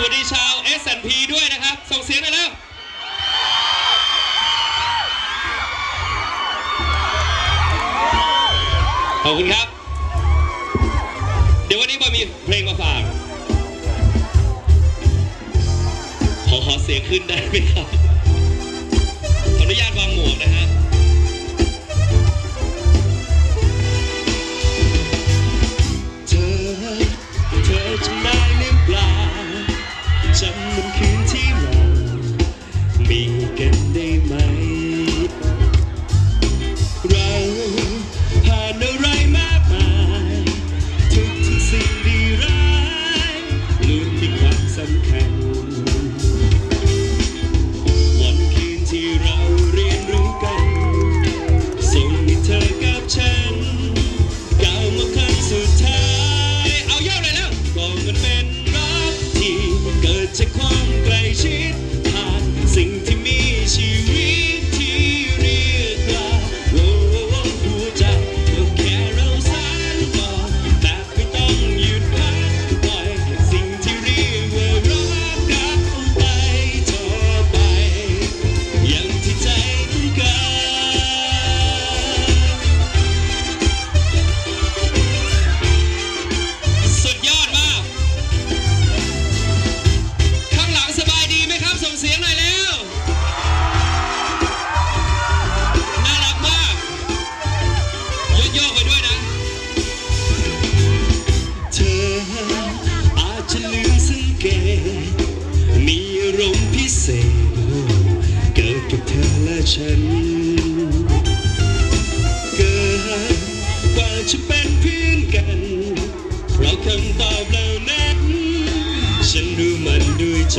สวัสดีชาว S&P ด้วยนะครับ ส่งเสียงหน่อยแล้วขอบคุณครับ เดี๋ยววันนี้บอยมีเพลงมาฝาก ขอขอเสียงขึ้นได้ไหมครับ ขออนุญาตวางหมวกนะฮะ que te ฉัน เกินกว่าจะเป็นเพื่อนกัน เพราะคำตอบเหล่านั้น ฉันดูมันด้วยใจ